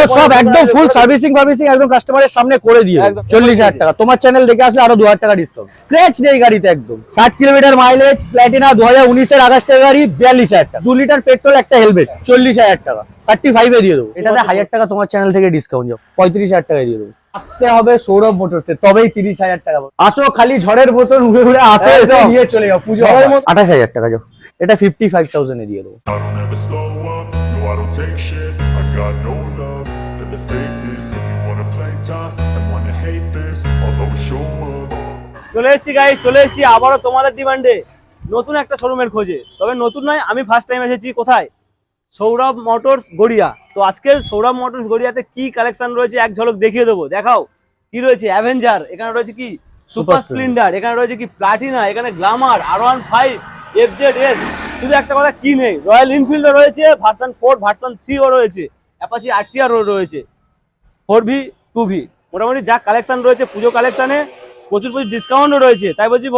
ও সব একদম ফুল servicing servicing একদম কাস্টমারের সামনে করে দিয়ে। চল্লিশ হাজার টাকা। তোমার চ্যানেল দেখে আসলে আরও দু হাজার টাকা ডিসকাউন্ট স্ক্র্যাচ নেই গাড়িতে একদম। ষাট কিলোমিটার মাইলেজ প্ল্যাটিনা দু হাজার উনিশের আগস্টের গাড়ি বিয়াল্লিশ হাজার টাকা। দু লিটার পেট্রোল একটা হেলমেট চল্লিশ হাজার টাকা। থার্টি ফাইভে দিয়ে দেবো। এটাতে হাজার টাকা তোমার চ্যানেল থেকে ডিসকাউন্ট যাও পঁয়ত্রিশ হাজার টাকায় দিয়ে দেবো। আসতে হবে সৌরভ মোটরসে তবেই তিরিশ হাজার টাকা আসো খালি ঝড়ের মতন উড়ে উড়ে আসো এসে নিয়ে চলে যাও পুজো আঠাশ হাজার টাকা যাও। এটা ফিফটি ফাইভ থাউজেন্ডে দিয়ে দেবো। I don't take shit. I got no love fakeness If you wanna play tough and wanna hate this I'll always show up. চলে এসেছি গাই চলে এসেছি আবারও তোমাদের ডিমান্ডে নতুন একটা শোরুমের খোঁজে। তবে নতুন নয় আমি ফার্স্ট টাইম এসেছি কোথায়? সৌরভ মোটরস গড়িয়া। তো আজকের সৌরভ মোটরস গড়িয়াতে কি কালেকশন রয়েছে এক ঝলক দেখিয়ে দেবো। দেখাও কি রয়েছে? অ্যাভেঞ্জার এখানে রয়েছে কি? সুপার। স্প্লেন্ডার এখানে রয়েছে কি? প্লাটিনা এখানে গ্লামার আর one five F Z S শুধু একটা কথা কি নেই? রয়্যাল এনফিল্ডও রয়েছে ভার্সন ফোর ভার্সন থ্রিও রয়েছে। অ্যাপাচি আরটিআরও রয়েছে। Four V two V. মোটামুটি যা কালেকশন রয়েছে পুজো কালেকশানে প্রচুর প্রচুর ডিসকাউন্টও রয়েছে। তাই বলছি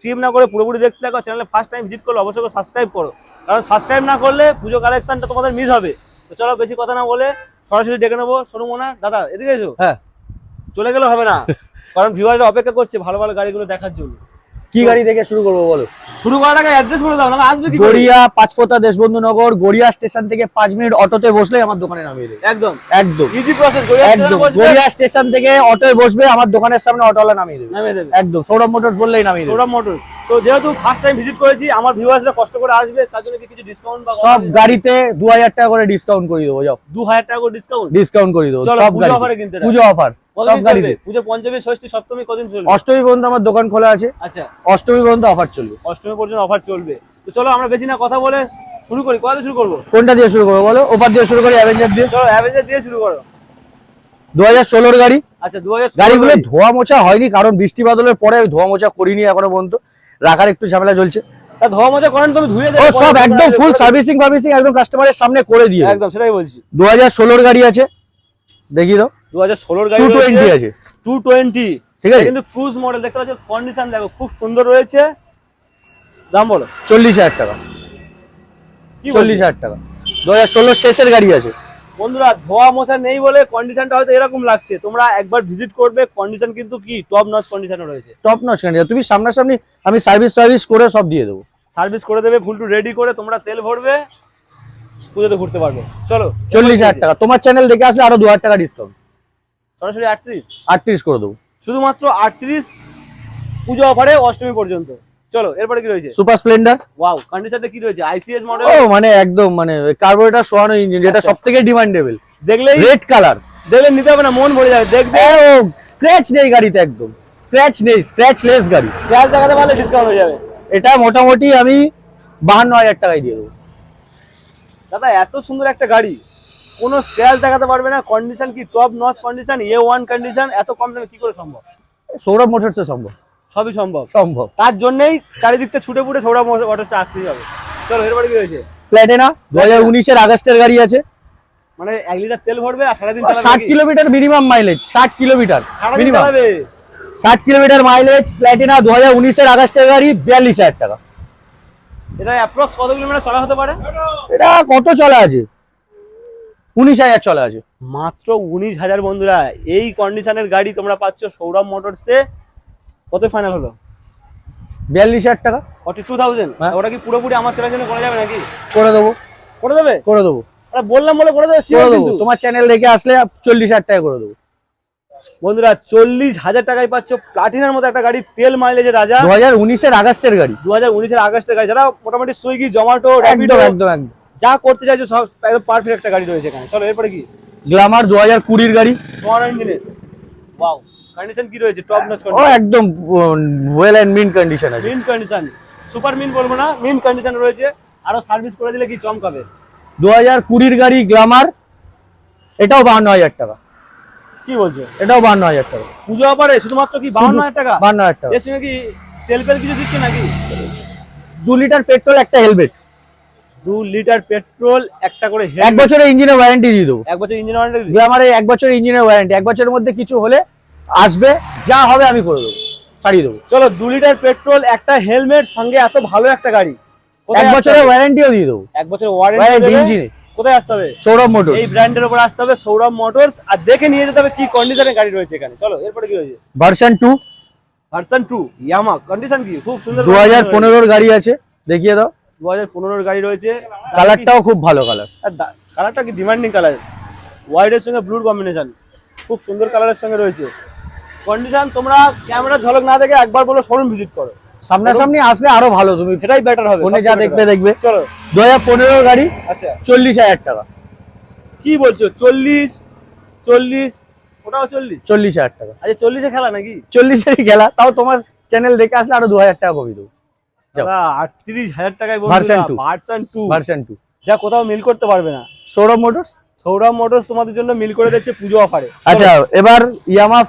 স্কিপ না করে পুরোপুরি দেখতে থাকো চ্যানেলে ফার্স্ট টাইম ভিজিট করলে অবশ্যই সাবস্ক্রাইব করো। কারণ সাবস্ক্রাইব না করলে পুজো কালেকশনটা তোমাদের মিস হবে। তো চলো বেশি কথা না বলে সরাসরি ডেকে নেব। শোরুম না দাদা এদিকে এসো। হ্যাঁ। চলে গেলে হবে না। কারণ ভিউয়াররা অপেক্ষা করছে ভালো ভালো গাড়িগুলো দেখার জন্য। কি গাড়ি থেকে শুরু করব বলো? শুরু করার আগে অ্যাড্রেস বলে দাও না আসবে কি? গড়িয়া পাঁচপোতা দেশবন্ধু নগর গড়িয়া স্টেশন থেকে পাঁচ মিনিট অটোতে বসলে আমার দোকানে নামিয়ে দেবে। একদম। একদম। ইজি প্রসেস একদম। গড়িয়া স্টেশন থেকে অটোয় বসবে আমার দোকানের সামনে অটোওয়ালা নামিয়ে দেবে। নামিয়ে দেবে। একদম। সৌরভ মোটরস বললেই নামিয়ে দেবে। সৌরভ মোটর তো যেহেতু ফার্স্ট টাইম ভিজিট করেছি আমার ভিউয়ার্সরা কষ্ট করে আসবে তার জন্য কিছু ডিসকাউন্ট বা সব গাড়িতে দু হাজার টাকা করে ডিসকাউন্ট করে দেবো যাও। দু হাজার টাকা করে ডিসকাউন্ট ডিসকাউন্ট করে দেবো সব পুজো offer এ কিনতে গাড়ি পুজো অফার সব গাড়িতে। পুজো পঞ্চমী ষষ্ঠী সপ্তমী কদিন চলবে? অষ্টমী পর্যন্ত আমার দোকান খোলা আছে। আচ্ছা। অষ্টমী পর্যন্ত অফার চলবে। অষ্টমী পর্যন্ত অফার চলবে। তো চলো আমরা বেশি না কথা বলে শুরু করি। কোথা শুরু করব? কোনটা দিয়ে শুরু করব বলো? ওপার দিয়ে শুরু করি অ্যাভেঞ্জার দিয়ে। চলো অ্যাভেঞ্জার দিয়ে শুরু করো। দু হাজার ষোলোর গাড়ি। আচ্ছা দু হাজার গাড়িগুলো ধোয়া মোছা হয়নি কারণ বৃষ্টি বাদলের পরে আমি ধোয়া মোছা করিনি এখনও পর্যন্ত। রাখার একটু ঝামেলা চলছে। ধোয়া মজা করেন তুমি ধুয়ে দেবে সব একদম ফুল সার্ভিসিং সার্ভিসিং একদম কাস্টমারের সামনে করে দিয়ে একদম সেটাই বলছি। দু হাজার ষোলোর গাড়ি আছে। দেখি তো দু হাজার ষোলোর গাড়ি টোয়েন্টি আছে। টু টোয়েন্টি ঠিক আছে। কিন্তু ক্রুজ মডেল দেখতে পাচ্ছ কন্ডিশন দেখো খুব সুন্দর রয়েছে। দাম বলো। চল্লিশ হাজার টাকা। কি চল্লিশ হাজার টাকা। দু হাজার ষোলোর শেষের গাড়ি আছে। বন্ধুরা ধোয়া মোছা নেই বলে কন্ডিশনটা হয়তো এরকম লাগছে। তোমরা একবার ভিজিট করবে কন্ডিশন কিন্তু কি? টপ নচ কন্ডিশনে রয়েছে। টপ নচ গাড়ি তুমি সামনাসামনি আমি সার্ভিস সার্ভিস করে সব দিয়ে দেবো। সার্ভিস করে দেবে ফুল টু রেডি করে তোমরা তেল ভরবে পুজোতে ঘুরতে পারবে। চলো চল্লিশ হাজার টাকা। তোমার চ্যানেল দেখে আসলে আরও দু হাজার টাকা ডিসকাউন্ট সরাসরি আটত্রিশ? আটত্রিশ করে দেবো। শুধুমাত্র আটত্রিশ পুজো অফারে অষ্টমী পর্যন্ত। চলো এরপরে কি রয়েছে? সুপার স্প্লেন্ডার ওয়াও কন্ডিশনটা কি রয়েছে? আইসিএস মডেল ও মানে একদম মানে কার্বোরেটার সোয়ানো ইঞ্জিন যেটা ডিমান্ডেবল দেখলেই রেড কালার দেখলে নিতে হবে না মন ভরে যাবে। দেখবে? ও স্ক্র্যাচ নেই গাড়িতে একদম। স্ক্র্যাচ নেই স্ক্র্যাচ লেস গাড়ি দেখাতে পারলে ডিসকাউন্ট হয়ে যাবে। এটা মোটামুটি আমি বাহান্ন হাজার টাকায় দিয়ে দেবো। দাদা এত সুন্দর একটা গাড়ি। কোনো স্ক্র্যাচ দেখাতে পারবে না কন্ডিশন কি top notch condition A one condition এত কম দামে কি করে সম্ভব? সৌরভ মোটরসে সম্ভব। সবই সম্ভব। সম্ভব। তার জন্যই চারিদিক থেকে ছুটে ফুটে সৌরভ ওয়াটার্সে আসতেই হবে। চলো এরপরে কি রয়েছে প্ল্যাটেনা দু হাজার উনিশের আগস্টের গাড়ি আছে। মানে এক লিটার তেল ভরবে আর সারাদিন ষাট কিলোমিটার মিনিমাম মাইলেজ ষাট কিলোমিটার মিনিমাম ষাট কিলোমিটার মাইলেজ প্ল্যাটিনা দু হাজার উনিশের আগস্টের গাড়ি বিয়াল্লিশ হাজার টাকা। এটা অ্যাপ্রক্স কত কিলোমিটার চলা হতে পারে? এটা কত চলা আছে? উনিশ হাজার চলে আছে মাত্র উনিশ হাজার বন্ধুরা এই কন্ডিশনের গাড়ি তোমরা পাচ্ছ সৌরভ মোটরসে কত ফাইনাল হলো? বিয়াল্লিশ হাজার টাকা। Forty two thousand. ওটা কি পুরোপুরি আমার চ্যানেলের জন্য করা যাবে নাকি? করে দেবো। করে দেবে? করে দেবো। আরে বললাম বলে করে দেবে তোমার চ্যানেল দেখে আসলে চল্লিশ হাজার টাকা করে দেবো। বন্ধুরা চল্লিশ হাজার টাকায় পাচ্ছ প্লাটিনার মতো একটা গাড়ি তেল মাইলেজের রাজা। দু হাজার উনিশের আগস্টের গাড়ি। দু হাজার উনিশের আগস্টের গাড়ি যারা মোটামুটি সুইগি জোম্যাটো একদম একদম একদম। যা করতে চাইছো সব একদম পারফেক্ট একটা গাড়ি রয়েছে এখানে। চলো এরপরে কি? গ্লামার দু হাজার কুড়ির গাড়ি। সোয়ান ইঞ্জিনের ওয়াও কন্ডিশন কি রয়েছে? টপ নচ ও একদম ওয়েল অ্যান্ড মিন কন্ডিশন আছে। মিন কন্ডিশন সুপার মিন বলব না মিন কন্ডিশন রয়েছে। আরও সার্ভিস করে দিলে কি চমকাবে? দু হাজার কুড়ির গাড়ি গ্লামার এটাও বাহান্ন হাজার টাকা। কি বলছো? এটাও বাহান্ন হাজার টাকা। পুজো অফারে শুধুমাত্র কি বাউন্ন হাজার টাকা? বাহান্ন হাজার টাকা। এর সঙ্গে কি তেল পেল কিছু দিচ্ছে নাকি? দু লিটার পেট্রোল একটা হেলমেট। দু লিটার পেট্রোল একটা করে এক বছরের ইঞ্জিনের ওয়ারেন্টি দিয়ে দেবো। এক বছর ইঞ্জিন ওয়ারেন্টি গ্লামারে এক বছরের ইঞ্জিনের ওয়ারেন্টি এক বছরের মধ্যে কিছু হলে আসবে যা হবে আমি করে দেবো। ছাড়িয়ে দেবো। চলো দু লিটার পেট্রোল একটা হেলমেট সঙ্গে এত ভালো একটা গাড়ি। এক বছরের ওয়ারেন্টিও দিয়ে দেবো। এক বছরের ওয়ারেন্টি ইঞ্জিনে কোথায় আসতে হবে? সৌরভ মোটর এই ব্র্যান্ডের উপর আসতে হবে সৌরভ মোটরস আর দেখে নিয়ে যেতে হবে কি কন্ডিশনের গাড়ি রয়েছে এখানে। চলো এরপরে কি রয়েছে version two version two Yamaha condition কি? খুব সুন্দর দু হাজার পনেরোর গাড়ি আছে। দেখিয়ে দাও। দু হাজার পনেরোর গাড়ি রয়েছে। কালারটাও খুব ভালো কালার কালারটা কি ডিমান্ডিং কালার হোয়াইটের সঙ্গে ব্লুর কম্বিনেশন খুব সুন্দর কালারের সঙ্গে রয়েছে। কন্ডিশন তোমরা ক্যামেরা ঝলক না দেখে একবার বলো শোরুম ভিজিট করো। সামনাসামনি আসলে আরও ভালো তুমি সেটাই বেটার হবে ফোনে যা দেখবে দেখবে। চলো। দু হাজার গাড়ি আচ্ছা। চল্লিশ হাজার টাকা। কি বলছো? চল্লিশ চল্লিশ ওটাও চল্লিশ? চল্লিশ হাজার টাকা। আচ্ছা চল্লিশে খেলা নাকি? চল্লিশেরই গেলা তাও তোমার চ্যানেল দেখে আসলে আরও দু হাজার টাকা কমিয়ে দেবো। আটত্রিশ হাজার টাকায় Version two। Version two version two যা কোথাও মিল করতে পারবে না। সৌরভ মোটরস সৌরভ মোটরস তোমাদের জন্য মিল করে দিচ্ছে পুজো অফারে আচ্ছা এবার Yamaha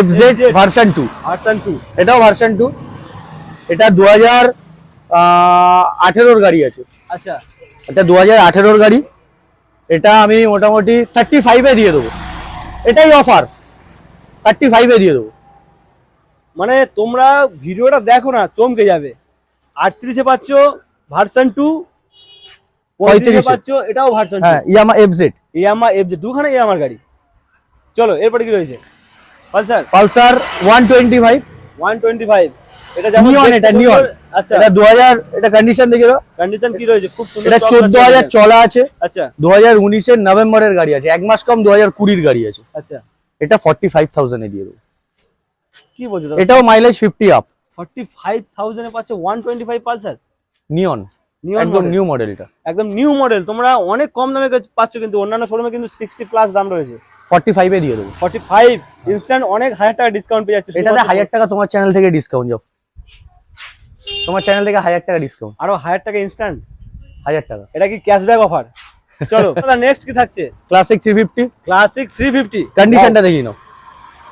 FZ version two version two এটাও ভার্সন টু এটা দু হাজার আঠেরোর গাড়ি আছে। আচ্ছা। এটা দু হাজার আঠেরোর গাড়ি। এটা আমি মোটামুটি থার্টি ফাইভে দিয়ে দেবো। এটাই অফার থার্টি ফাইভে দিয়ে দেবো। মানে তোমরা ভিডিওটা দেখো না চমকে যাবে। আটত্রিশে পাচ্ছ ভার্সন টু পঁয়ত্রিশে 35 পাচ্ছ এটাও ভার্সন হ্যাঁ ইয়ামা এফজেড ইয়ামা এফ দুখানে ইয়ামার গাড়ি। চলো এরপরে কি রয়েছে? Pulsar? Pulsar one twenty five one twenty five এটা যেমন নিয়ন এটা নিয়ন আচ্ছা। এটা এটা কন্ডিশন দেখে দাও। কন্ডিশন কি রয়েছে? খুব সুন্দর এটা। চলা আছে। আচ্ছা। নভেম্বরের গাড়ি আছে। এক মাস কম গাড়ি আছে। আচ্ছা। এটা ফর্টি ফাইভ থাউজেন্ডে দিয়ে দেবো। কি বলছো এটাও mileage fifty up forty five থাউজেন্ডে পাচ্ছ one twenty five Pulsar neon neon একদম। নিউ মডেলটা একদম নিউ মডেল তোমরা অনেক কম দামে পাচ্ছ কিন্তু অন্যান্য শোরুমে কিন্তু সিক্সটি প্লাস দাম রয়েছে। ফর্টি ফাইভে দিয়ে দেবো। ফর্টি ফাইভ ইনস্ট্যান্ট অনেক হাজার টাকা ডিসকাউন্ট পেয়ে যাচ্ছে। এটাতে হাজার টাকা তোমার চ্যানেল থেকে ডিসকাউন্ট যাও। তোমার চ্যানেল থেকে হাজার টাকা ডিসকাউন্ট আরও হাজার টাকা ইনস্ট্যান্ট হাজার টাকা। এটা কি ক্যাশব্যাক অফার চলো নেক্সট কি থাকছে? Classic three fifty classic three fifty কন্ডিশনটা দেখি নাও।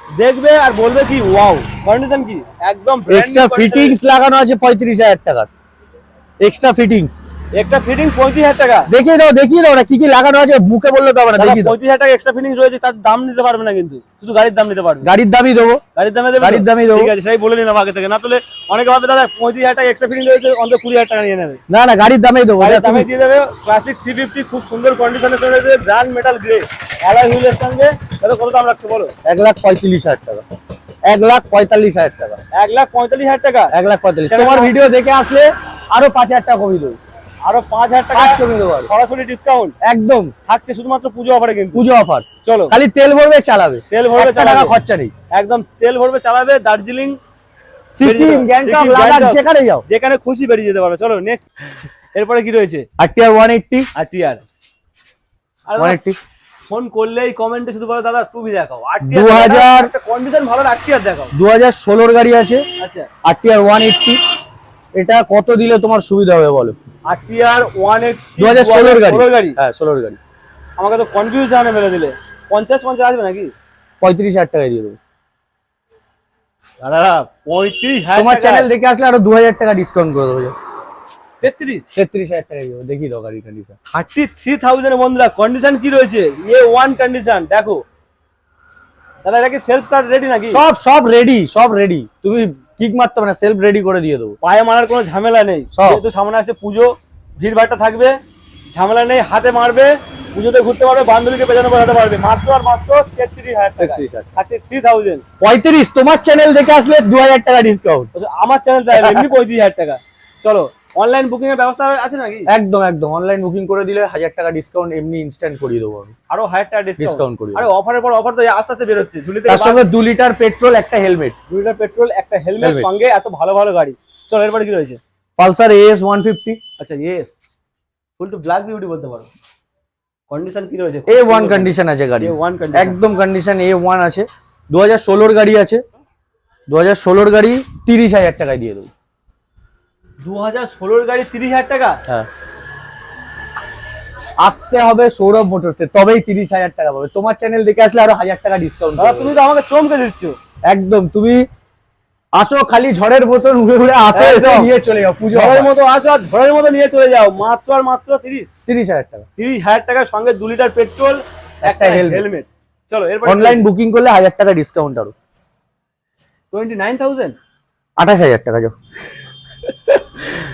দেখবে আর বলবে কি ওয়াও কন্ডিশন কি? একদম এক্সট্রা ফিটিংস লাগানো আছে পঁয়ত্রিশ হাজার টাকার। এক্সট্রা ফিটিংস একটা ফিটিংস পঁয়ত্রিশ হাজার টাকা। দেখিয়ে দাও দেখিয়ে দাও না কি কি লাগানো আছে মুখে বললে হবে না দেখিয়ে দাও। পঁয়ত্রিশ হাজার টাকা এক্সট্রা ফিটিংস রয়েছে তার দাম নিতে পারবে না কিন্তু। শুধু গাড়ির দাম নিতে পারবে। গাড়ির দামই দেবো। গাড়ির দামে দেবে? গাড়ির দামই দেবো। ঠিক আছে সেই বলে নিলাম আগে থেকে। না তাহলে অনেকে ভাবে দাদা পঁয়ত্রিশ হাজার টাকা এক্সট্রা ফিটিং রয়েছে অন্তত কুড়ি হাজার টাকা নিয়ে নেবে। না না গাড়ির দামেই দেবো। গাড়ির দামে দিয়ে দেবে। ক্লাসিক থ্রি ফিফটি খুব সুন্দর কন্ডিশনের সঙ্গে রয়েছে ব্র্যান্ড মেটাল গ্রে অ্যালয় হুইলের সঙ্গে। দাদা কত দাম রাখছো বলো? এক লাখ পঁয়তাল্লিশ হাজার টাকা। এক লাখ পঁয়তাল্লিশ হাজার টাকা। এক লাখ পঁয়তাল্লিশ হাজার টাকা? এক লাখ পঁয়তাল্লিশ। তোমার ভিডিও দেখে আসলে আরও পাঁচ হাজার টাকা কমিয়ে দেবো। আরও পাঁচ হাজার টাকা দেবো সরাসরি ডিসকাউন্ট একদম। থাকছে শুধুমাত্র পুজো অফারে কিন্তু। পুজো অফার চলো। খালি তেল ভরবে চালাবে। তেল ভরবে চালাবে। খরচা নেই। একদম তেল ভরবে চালাবে দার্জিলিং সিকিম গ্যাংটক লাদাখ যেখানে যাও। যেখানে খুশি বেরিয়ে যেতে পারবে। চলো নেক্সট এরপরে কি রয়েছে? R TR one eighty R TR one eighty phone করলেই কমেন্টে শুধু বলো দাদা টুবি দেখাও। 2000 একটা কন্ডিশন ভালো আর দেখাও। দু হাজার ষোলোর গাড়ি আছে। আচ্ছা। আর টিয়ার ওয়ান এইটটি এটা কত দিলে তোমার সুবিধা হবে বলো? আর টিআর ওয়ান এইট দু হাজার ষোলোর গাড়ি। গাড়ি। হ্যাঁ ষোলোর গাড়ি। আমাকে তো কনফিউশনে মেরে দিলে। পঞ্চাশ পঞ্চাশ আসবে নাকি? পঁয়ত্রিশ হাজার টাকা দিয়ে দেবো। দাদা পঁয়ত্রিশ হাজার তোমার চ্যানেল দেখে আসলে আরও দু হাজার টাকা ডিসকাউন্ট করে দেবো তেত্রিশ? তেত্রিশ হাজার টাকা দিয়ে দেখিয়ে দাও গাড়ির কন্ডিশন থার্টি থ্রি থাউজেন্ড বন্ধুরা কন্ডিশন কি রয়েছে? এ ওয়ান কন্ডিশন দেখো। দাদা এটা কি সেলফ স্টার্ট রেডি নাকি? সব সব রেডি সব রেডি তুমি কিক মারতে হবে না সেলফ রেডি করে দিয়ে দেবো। পায়ে মারার কোনো ঝামেলা নেই। যেহেতু সামনে আসছে পুজো ভিড় ভাড়টা থাকবে ঝামেলা নেই হাতে মারবে পুজোতে ঘুরতে পারবে বান্ধবীকে পেছনে বোঝাতে পারবে। মাত্র আর মাত্র তেত্রিশ হাজার টাকা। 33,000 থার্টি থ্রি থাউজেন্ড পঁয়ত্রিশ তোমার চ্যানেল দেখে আসলে দু হাজার টাকা ডিসকাউন্ট আমার চ্যানেল এমনি পঁয়ত্রিশ হাজার টাকা। চলো অনলাইন বুকিং এর ব্যবস্থা আছে নাকি? একদম একদম। অনলাইন বুকিং করে দিলে হাজার টাকা ডিসকাউন্ট এমনি ইনস্ট্যান্ট করিয়ে দেবো আমি। আরও হাজার টাকা ডিসকাউন্ট করে আরে অফারের পর অফার তো আস্তে আস্তে বেরোচ্ছে। ঝুলিতে তার সঙ্গে দু লিটার পেট্রোল একটা হেলমেট দুই লিটার পেট্রোল একটা হেলমেট সঙ্গে এত ভালো ভালো গাড়ি। চলো এরপরে কি রয়েছে? পালসার এস ওয়ান ফিফটি আচ্ছা yes full to black beauty বলতে পারো। কন্ডিশন কি রয়েছে? এ ওয়ান কন্ডিশন আছে গাড়ি ওয়ান একদম কন্ডিশন এ ওয়ান আছে। দু হাজার ষোলোর গাড়ি আছে। দু হাজার ষোলোর গাড়ি তিরিশ হাজার টাকায় দিয়ে দেবো। দু হাজার ষোলোর গাড়ি তিরিশ হাজার টাকা। হ্যাঁ। আসতে হবে সৌরভ মোটরসে তবেই তিরিশ হাজার টাকা পাবে। তোমার চ্যানেল দেখে আসলে আরও হাজার টাকা ডিসকাউন্ট দাদা তুমি তো আমাকে চমকে দিচ্ছ। একদম তুমি আসো খালি ঝড়ের মতন উড়ে উড়ে আসো এসে নিয়ে চলে যাও পুজো ঝড়ের মতো আসো আর ঝড়ের মতো নিয়ে চলে যাও মাত্র আর মাত্র তিরিশ। তিরিশ হাজার টাকা। তিরিশ হাজার টাকার সঙ্গে দু লিটার পেট্রোল একটা একটা হেলমেট চলো এরপর অনলাইন বুকিং করলে হাজার টাকা ডিসকাউন্ট আরও। টোয়েন্টি নাইন থাউজেন্ড আঠাশ হাজার টাকা যাও।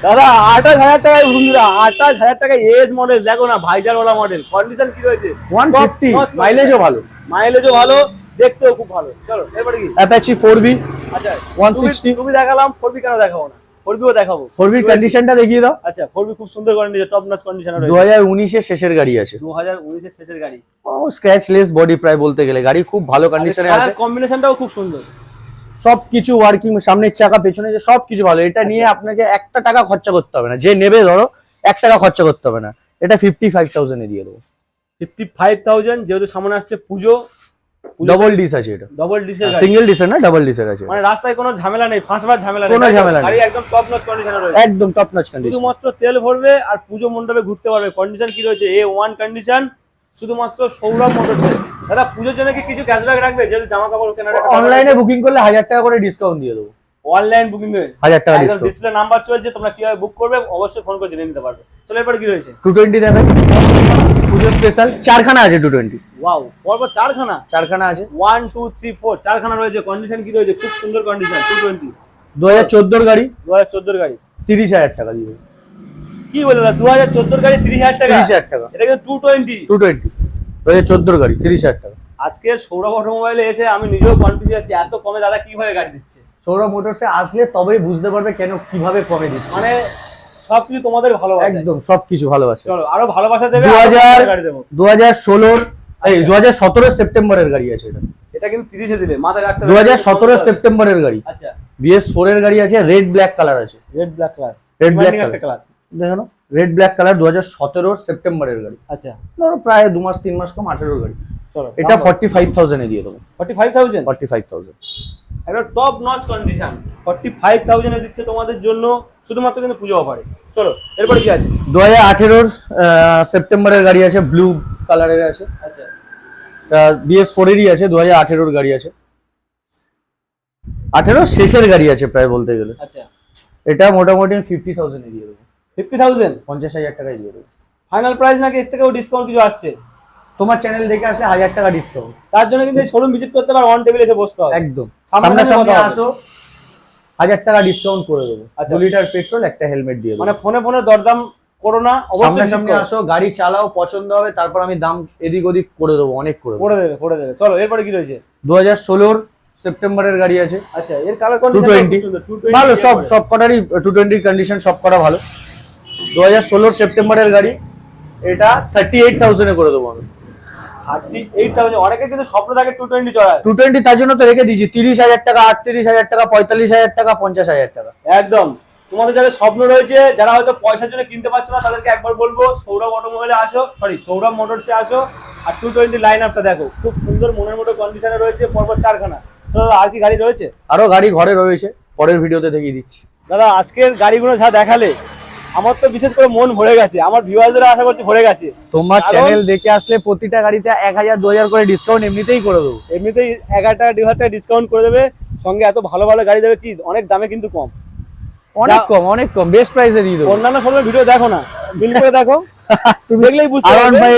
দাদা আঠাশ হাজার টাকায় বন্ধুরা আঠাশ হাজার টাকায় এজ মডেল দেখো না ভাইজার ওলা মডেল কন্ডিশন কি রয়েছে? ওয়ান ফিফটি মাইলেজও ভালো। মাইলেজও ভালো দেখতেও খুব ভালো। চলো এরপরে কি? অ্যাপাচি ফোর বি আচ্ছা 160 তুমি দেখালাম ফোর বি কেন দেখাবো না? দেখাবো। কন্ডিশনটা দেখিয়ে দাও। আচ্ছা খুব সুন্দর কন্ডিশন টপ নচ কন্ডিশন রয়েছে। শেষের গাড়ি আছে। শেষের গাড়ি। ও স্ক্র্যাচলেস বডি প্রায় বলতে গেলে গাড়ি খুব ভালো কন্ডিশনে আছে। কম্বিনেশনটাও খুব সুন্দর। সবকিছু ওয়ার্কিং সামনের চাকা পেছনে যে সবকিছু ভালো এটা নিয়ে আপনাকে একটা টাকা খরচা করতে হবে না। যে নেবে ধরো এক টাকা খরচা করতে হবে না। এটা ফিফটি ফাইভ থাউজেন্ডে দিয়ে দেবো। ফিফটি ফাইভ থাউজেন্ড যেহেতু সামনে আসছে পুজো ডবল ডিস আছে এটা। ডবল ডিসের সিঙ্গেল ডিসের না ডাবল ডিসের আছে। মানে রাস্তায় কোনো ঝামেলা নেই ফাঁসবার ঝামেলা নেই। কোনো ঝামেলা নেই। একদম টপ নচ কন্ডিশনে রয়েছে। একদম টপ নচ কন্ডিশন শুধুমাত্র তেল ভরবে আর পুজো মণ্ডপে ঘুরতে পারবে। কন্ডিশন কি রয়েছে? এ ওয়ান কন্ডিশন শুধুমাত্র সৌরভ মোটরসে দাদা পুজোর জন্য কি কিছু ক্যাশব্যাক রাখবে? যেহেতু জামা কাপড় কেনার অনলাইনে বুকিং করলে হাজার টাকা করে ডিসকাউন্ট দিয়ে দেবো। অনলাইন বুকিং এ? 1000 টাকা ডিসকাউন্ট ডিসপ্লে নাম্বার চলছে তোমরা কীভাবে বুক করবে অবশ্যই ফোন করে জেনে নিতে পারবে। চলো এরপর কি রয়েছে 220 দেবে পুজো স্পেশাল চারখানা আছে 220 ওয়াও পরপর চারখানা? চারখানা আছে। 1 2 3 4 চারখানা রয়েছে। কন্ডিশন কি রয়েছে? খুব সুন্দর কন্ডিশন 220 2014 এর গাড়ি। 2014 এর গাড়ি। 30000 টাকা দিবে। কি বলে 2014 এর গাড়ি 30000 টাকা? 30000 টাকা। এটা কিন্তু 220 220 রয়েছে চোদ্দোর গাড়ি তিরিশ হাজার টাকা। আজকে সৌরভ অটোমোবাইলে এসে আমি নিজেও কনফিউজ আছি এত কমে দাদা কীভাবে গাড়ি দিচ্ছে? সৌরভ মোটরসে আসলে তবেই বুঝতে পারবে কেন কীভাবে কমে দিচ্ছে। মানে সবকিছু তোমাদের ভালোবাসা। একদম সবকিছু ভালোবাসা। চলো আরও ভালোবাসা দেবে 2000 2016 আচ্ছা। এই 2017 সেপ্টেম্বরের গাড়ি আছে এটা। এটা কিন্তু 30 এ দিলে মাথায় রাখতে 2017 সেপ্টেম্বরের গাড়ি। আচ্ছা। BS4 এর গাড়ি আছে রেড ব্ল্যাক কালার আছে। Red black colour. Red black colour. দেখো রেড ব্ল্যাক কালার দু হাজার সতেরোর সেপ্টেম্বরের গাড়ি। আচ্ছা। ধরো প্রায় দু মাস তিন মাস কম আঠেরোর গাড়ি। চলো এটা ফর্টি ফাইভ থাউজেন্ডে দিয়ে দেবো। Forty five thousand forty five thousand একটা top notch condition forty five থাউজেন্ডে দিচ্ছে তোমাদের জন্য শুধুমাত্র কিন্তু পুজো অফারে চলো এরপরে কি আছে? দু হাজার আঠেরোর সেপ্টেম্বরের গাড়ি আছে ব্লু কালারের আছে। আচ্ছা। বিএস ফোরেরই আছে দু হাজার আঠেরোর গাড়ি আছে। আঠেরোর শেষের গাড়ি আছে প্রায় বলতে গেলে। আচ্ছা। এটা মোটামুটি ফিফটি থাউজেন্ডে দিয়ে দেবো। Fifty thousand? পঞ্চাশ হাজার টাকায় দিয়ে দেবো। ফাইনাল প্রাইস নাকি? এর থেকেও ডিসকাউন্ট কিছু আসছে। তোমার চ্যানেল দেখে আসলে হাজার টাকা ডিসকাউন্ট তার জন্য কিন্তু শোরুম ভিজিট করতে পারো অন টেবিল এসে বসতে হবে। একদম। সামনাসামনি আসো হাজার টাকা ডিসকাউন্ট করে দেবো। আচ্ছা। দু লিটার পেট্রোল একটা হেলমেট দিয়ে মানে ফোনে ফোনে দরদাম করো না অবশ্যই করো। আসো গাড়ি চালাও পছন্দ হবে তারপর আমি দাম এদিক ওদিক করে দেবো অনেক করে করে দেবে করে দেবে। চলো এরপরে কি রয়েছে? দু হাজার ষোলোর সেপ্টেম্বরের গাড়ি আছে। আচ্ছা এর কালার কন্ডিশন ভালো সব সব কটারই টু টোয়েন্টি কন্ডিশন সব কটা ভালো। দু হাজার ষোলোর সেপ্টেম্বরের গাড়ি এটা থার্টি এইট থাউজেন্ডে করে দেবো আমি। অনেকে কিন্তু স্বপ্ন থাকে টু টোয়েন্টি চড়ায় টু টোয়েন্টি তার জন্য তো রেখে দিয়েছি তিরিশ হাজার টাকা আটত্রিশ হাজার টাকা পঁয়তাল্লিশ হাজার টাকা পঞ্চাশ হাজার টাকা। একদম। তোমাদের যাদের স্বপ্ন রয়েছে যারা হয়তো পয়সার জন্য কিনতে পারছ না তাদেরকে একবার বলব সৌরভ অটোমোবাইলে আসো সরি সৌরভ মোটরসে আসো আর টু টোয়েন্টি লাইন আপটা দেখো। খুব সুন্দর মনের মতো কন্ডিশনে রয়েছে পরপর চারখানা। তো আর কি গাড়ি রয়েছে? আরও গাড়ি ঘরে রয়েছে পরের ভিডিওতে দেখিয়ে দিচ্ছি। দাদা আজকের গাড়িগুলো যা দেখালে আমার তো বিশেষ করে মন ভরে গেছে। আমার ভিউয়ারদের আশা করছি ভরে গেছে। তোমার চ্যানেল দেখে আসলে প্রতিটা গাড়িতে এক হাজার দু হাজার করে ডিসকাউন্ট এমনিতেই করে দেবো। এমনিতেই এগারো টাকা দু হাজার টাকা ডিসকাউন্ট করে দেবে। সঙ্গে এত ভালো ভালো গাড়ি দেবে কি? অনেক দামে কিন্তু কম। অনেক কম অনেক কম। বেস্ট প্রাইসে দিয়ে দেবো। অন্যান্য সময় ভিডিও দেখো না। বিল করে দেখো। তুমি দেখলেই বুঝতে পারবে।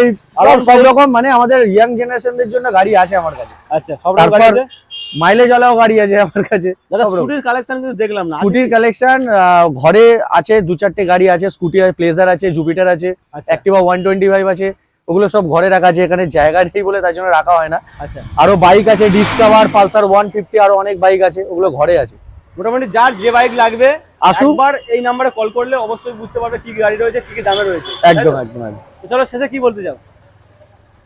সব রকম মানে আমাদের ইয়াং জেনারেশনদের জন্য গাড়ি আছে আমার কাছে। আচ্ছা সব রকম গাড়ি আছে? মাইলেজ ওয়ালাও গাড়ি আছে আমার কাছে দাদা স্কুটির কালেকশন কিন্তু দেখলাম না। স্কুটির কালেকশন ঘরে আছে দু চারটে গাড়ি আছে স্কুটি আছে প্লেজার আছে জুপিটার আছে আচ্ছা। অ্যাক্টিভা ওয়ান টোয়েন্টি ফাইভ আছে ওগুলো সব ঘরে রাখা আছে এখানে জায়গা নেই বলে তার জন্য রাখা হয় না। আচ্ছা। আরও বাইক আছে ডিসকভার পালসার ওয়ান ফিফটি আরও অনেক বাইক আছে ওগুলো ঘরে আছে। মোটামুটি যার যে বাইক লাগবে আসুক। একবার এই নাম্বারে কল করলে অবশ্যই বুঝতে পারবে কি গাড়ি রয়েছে কি কি দামে রয়েছে। একদম একদম চলো শেষে কি বলতে চাও?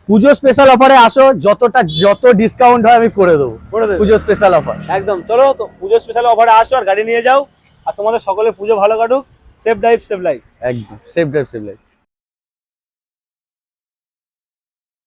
পুজো স্পেশাল অফারে আসো যতটা যত ডিসকাউন্ট হয় আমি করে দেবো। পুজো স্পেশাল অফার একদম। চলো তো পুজো স্পেশাল অফারে আসো আর গাড়ি নিয়ে যাও। আর তোমাদের সকলে পুজো ভালো কাটুক। সেফ ড্রাইভ সেফ লাইফ একদম। Safe drive safe life